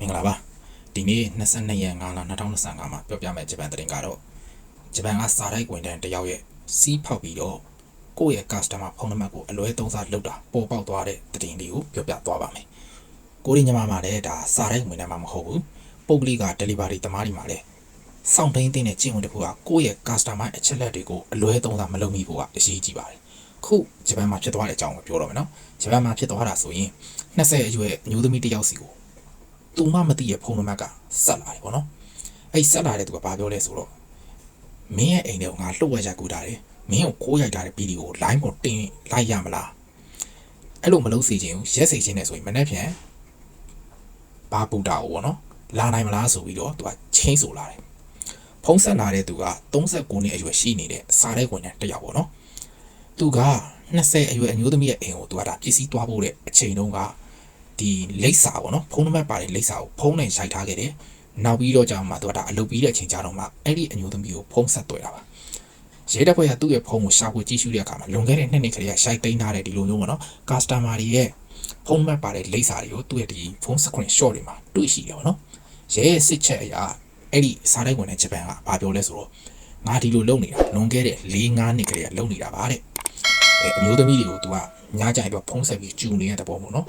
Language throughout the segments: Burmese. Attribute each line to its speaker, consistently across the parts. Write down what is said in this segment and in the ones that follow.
Speaker 1: မင်္ဂလာပါဒီနေ့22ရက်5လ2025မှာပြောပြမယ့်ဂျပန်သတင်းကတော့ဂျပန်ကစာတိုက်ဝင်တန်းတယောက်ရဲ့စီးဖောက်ပြီးတော့ကိုယ့်ရဲ့ customer ဖုန်းနံပါတ်ကိုအလွဲသုံးစားလုပ်တာပေါ်ပေါက်သွားတဲ့သတင်းလေးကိုပြောပြသွားပါမယ်ကိုရင်းညီမမှာလည်းဒါစာတိုက်ဝင်တန်းမှာမဟုတ်ဘူးပုတ်ကလေးက delivery သမားတွေမှာလည်းစောင့်ထိန်တဲ့ကျင့်ဝတ်တစ်ခုကကိုယ့်ရဲ့ customer အချက်လက်တွေကိုအလွဲသုံးစားမလုပ်မိဖို့ကအရေးကြီးပါတယ်ခုဂျပန်မှာဖြစ်သွားတဲ့အကြောင်းကိုပြောတော့မယ်နော်ဂျပန်မှာဖြစ်သွားတာဆိုရင်20အရွယ်အမျိုးသမီးတစ်ယောက်စီကို သူမှမသိရဲ့ဖုန်းနံပါတ်ကဆက်လာတယ်ပေါ့နော်အဲ့ဆက်လာတဲ့သူကဘာပြောလဲဆိုတော့မင်းရဲ့အိမ်ထဲကိုငါလှုပ်ဝက်ရိုက်ကူတာတယ်မင်းကိုခိုးရိုက်ထားတဲ့ဗီဒီယိုကို line ပေါ်တင်လိုက်ရမလားအဲ့လိုမလုပ်စေချင်ဘူးရက်စေချင်တယ်ဆိုရင်မနေ့ပြန်ဘာပူတာကိုပေါ့နော်လာနိုင်မလားဆိုပြီးတော့သူကချင်းဆိုလာတယ်ဖုန်းဆက်လာတဲ့သူက39နှစ်အရွယ်ရှိနေတဲ့စားတဲ့ဝန်ထမ်းတစ်ယောက်ပေါ့နော်သူက20အရွယ်အမျိုးသမီးရဲ့အိမ်ကိုသူကဒါပစ္စည်းသွားဖို့တဲ့အချိန်တုန်းက ဒီလိပ်စာပေါ့နော်ဖုန်းနံပါတ်ပါတဲ့လိပ်စာကိုဖုန်းနဲ့ရိုက်ထားခဲ့တယ်နောက်ပြီးတော့ကြာမှသူကဒါအလုပ်ပြီးတဲ့အချိန်ကြာတော့မှအဲ့ဒီအမျိုးသမီးကိုဖုန်းဆက်တွေ့တာပါရဲတပ်ဖွဲ့ကသူ့ရဲ့ဖုန်းကိုရှာဖွေကြည့်ရှုတဲ့အခါမှာလွန်ခဲ့တဲ့နှစ်နှစ်ခရီးကရှိုက်သိမ်းထားတဲ့ဒီလိုမျိုးပေါ့နော်ကစတမာတွေရဲ့ဖုန်းနံပါတ်ပါတဲ့လိပ်စာတွေကိုသူ့ရဲ့ဒီဖုန်းစကွန်ရှော့တွေမှာတွေ့ရှိတယ်ပေါ့နော်ရဲရဲ့စစ်ချက်အရာအဲ့ဒီစားတိုက်ဝင်တဲ့ဂျပန်ကဘာပြောလဲဆိုတော့ငါဒီလိုလုပ်နေတာလွန်ခဲ့တဲ့၄၅နှစ်ခရီးကလုပ်နေတာပါတဲ့အဲအမျိုးသမီးတွေကို तू ကညကြိုင်တော့ဖုန်းဆက်ပြီးကျူနေတဲ့တဘောပေါ့နော်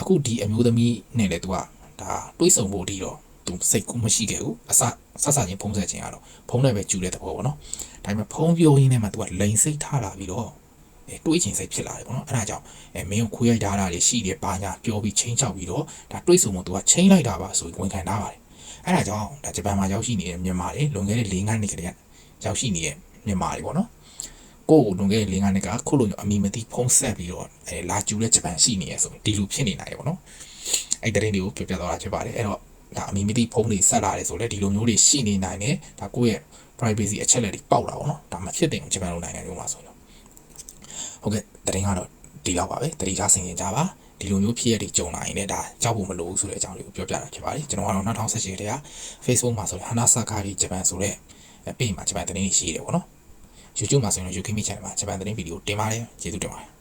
Speaker 1: အခုဒီအမျိုးသမီးနဲ့လည်းသူကဒါတွေးဆုံဖို့ဒီတော့သူစိတ်ကူးမရှိခဲ့ဘူးအစဆဆချင်းဖုံးဆက်ခြင်းကတော့ဖုံးနဲ့ပဲကျူတဲ့သဘောပေါ့နော်ဒါပေမဲ့ဖုံးပြိုးရင်းနဲ့မှသူကလိန်စိတ်ထလာပြီးတော့အဲတွေးချင်စိတ်ဖြစ်လာတယ်ပေါ့နော်အဲ့ဒါကြောင့်အဲမင်းကိုခွေးရိုက်ထားတာတွေရှိတယ်ဘာညာပြောပြီးချင်းချောက်ပြီးတော့ဒါတွေးဆုံမှုသူကချင်းလိုက်တာပါဆိုပြီးဝန်ခံထားပါတယ်အဲ့ဒါကြောင့်ဒါဂျပန်မှာရောက်ရှိနေတဲ့မြန်မာတွေလွန်ခဲ့တဲ့၄ငန်းနှစ်ကလေးကရောက်ရှိနေတဲ့မြန်မာတွေပေါ့နော် ကိုကိုလွန်ခဲ့တဲ့၄၅နှစ်ကခုလိုမျိုးအမိမသိဖုံးဆက်ပြီးတော့အဲလာကျူတဲ့ဂျပန်ရှိနေရဆိုရင်ဒီလိုဖြစ်နေနိုင်တယ်ပေါ့နော်အဲ့တရင်တွေကိုပြောပြသွားတာဖြစ်ပါတယ်အဲ့တော့ဒါအမိမသိဖုံးတွေဆက်လာတယ်ဆိုလဲဒီလိုမျိုးတွေရှိနေနိုင်တယ်ဒါကိုယ့်ရဲ့ privacy အချက်လက်တွေပေါက်လာပေါ့နော်ဒါမဖြစ်တဲ့ဂျပန်လိုနိုင်ငံမျိုးမှာဆိုရင်ဟုတ်ကဲ့တရင်ကတော့ဒီလောက်ပါပဲတတိထားဆင်ရင်ကြပါဒီလိုမျိုးဖြစ်ရတဲ့ကြုံလာရင်လည်းဒါကြောက်ဖို့မလိုဘူးဆိုတဲ့အကြောင်းလေးကိုပြောပြတာဖြစ်ပါတယ်ကျွန်တော်ကတော့2018တည်းက Facebook မှာဆိုရင် Hana Sakari Japan ဆိုတဲ့ page မှာဂျပန်သတင်းတွေရှိတယ်ပေါ့နော် YouTube မှာဆိုရင် Yukimi Channel မှာဂျပန်သတင်းဗီဒီယိုတင်ပါတယ်ကျေးဇူးတင်ပါတယ်